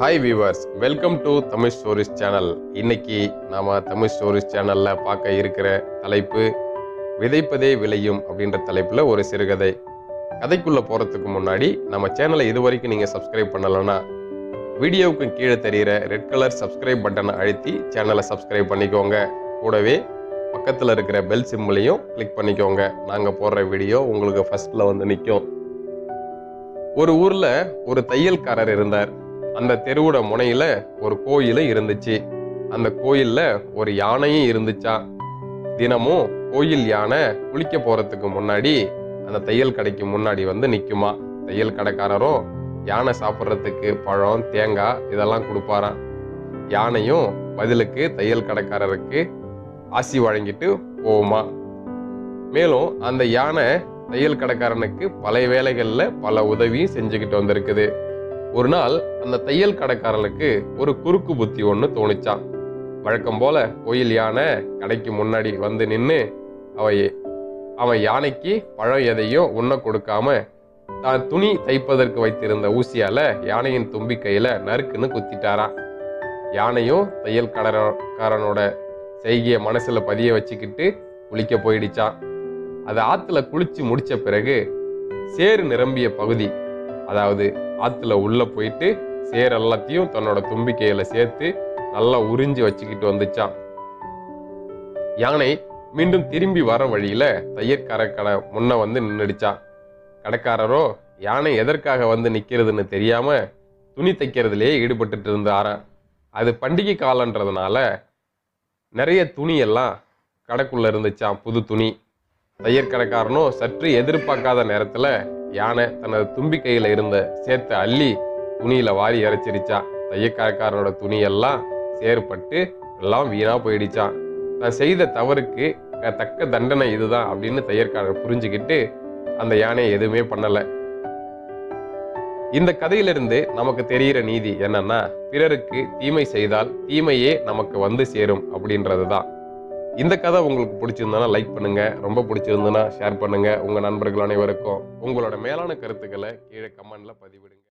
Hi viewers welcome to Tamil stories channel இன்னைக்கு நாம Tamil stories சேனல்ல பார்க்க இருக்கிற தலைப்பு விதைப்பதே விளையும் அப்படின்ற தலைப்புல ஒரு சிறுகதை. கதைக்குள்ள போறதுக்கு முன்னாடி நம்ம சேனலை இது வரைக்கும் நீங்க சப்ஸ்கிரைப் பண்ணலைன்னா வீடியோவுக்கு கீழே தெரிகிற ரெட் கலர் சப்ஸ்கிரைப் பட்டனை அழுத்தி சேனலை சப்ஸ்கிரைப் பண்ணிக்கோங்க. கூடவே பக்கத்தில் இருக்கிற பெல் சிம்பிளையும் கிளிக் பண்ணிக்கோங்க. நாங்கள் போடுற வீடியோ உங்களுக்கு ஃபஸ்ட்டில் வந்து நிற்கும் ஒரு ஊரில் ஒரு தையல்காரர் இருந்தார். அந்த தெருவோட முனையில ஒரு கோயில் இருந்துச்சு. அந்த கோயில்ல ஒரு யானையும் இருந்துச்சா? தினமும் கோயில் யானை குளிக்க போறதுக்கு முன்னாடி அந்த தையல் கடைக்கு முன்னாடி வந்து நிற்குமா தையல் கடைக்காரரும் யானை சாப்பிட்றதுக்கு பழம் தேங்காய் இதெல்லாம் கொடுப்பாராம். யானையும் பதிலுக்கு தையல் கடைக்காரருக்கு ஆசி வழங்கிட்டு போகுமா மேலும் அந்த யானை தையல் கடைக்காரனுக்கு பல வேலைகளில் பல உதவியும் செஞ்சுக்கிட்டு வந்திருக்குது. ஒரு நாள் அந்த தையல் கடைக்காரனுக்கு ஒரு குறுக்கு புத்தி ஒன்று தோணுச்சான் வழக்கம் போல கோயில் யானை கடைக்கு முன்னாடி வந்து நின்று அவையே அவன் யானைக்கு பழம் எதையும் உண்ண கொடுக்காம தான் துணி தைப்பதற்கு வைத்திருந்த ஊசியால யானையின் தும்பி கையில நறுக்குன்னு குத்திட்டாரா. யானையும் தையல் கடற்காரனோட செய்கிய மனசுல பதிய வச்சுக்கிட்டு குளிக்க போயிடுச்சான் அது ஆத்துல குளிச்சு முடிச்ச பிறகு சேறு நிரம்பிய பகுதி அதாவது ஆற்றுல உள்ளே போயிட்டு சேர் எல்லாத்தையும் தன்னோட தும்பிக்கையில் சேர்த்து நல்லா உறிஞ்சி வச்சுக்கிட்டு வந்துச்சான் யானை மீண்டும் திரும்பி வர வழியில் தையற்கார கடை முன்ன வந்து நின்றுடுச்சான் கடைக்காரரோ யானை எதற்காக வந்து நிற்கிறதுன்னு தெரியாமல் துணி தைக்கிறதுலேயே ஈடுபட்டுட்டு இருந்தாராம். அது பண்டிகை காலன்றதுனால நிறைய துணியெல்லாம் கடைக்குள்ளே இருந்துச்சான் இருந்துச்சாம் புது துணி. தையற்கடைக்காரனும் சற்று எதிர்பார்க்காத நேரத்தில் யானை தனது தும்பி இருந்த சேர்த்து அள்ளி துணியில வாரி இறைச்சிருச்சா. தையக்காரக்காரனோட துணியெல்லாம் சேர்பட்டு எல்லாம் வீணா போயிடுச்சான் தான் செய்த தவறுக்கு தக்க தண்டனை இதுதான் அப்படின்னு தையற்காரர் புரிஞ்சுக்கிட்டு அந்த யானையை எதுவுமே பண்ணல. இந்த கதையிலிருந்து நமக்கு தெரிகிற நீதி என்னன்னா பிறருக்கு தீமை செய்தால் தீமையே நமக்கு வந்து சேரும் அப்படின்றது தான் இந்த கதை உங்களுக்கு பிடிச்சிருந்தனா லைக் பண்ணுங்க. ரொம்ப பிடிச்சிருந்தனா ஷேர் பண்ணுங்க. உங்க நண்பர்கள் அனைவருக்கும் உங்களோட மேலான கருத்துக்களை கீழே கமெண்ட்ல பதிவிடுங்க.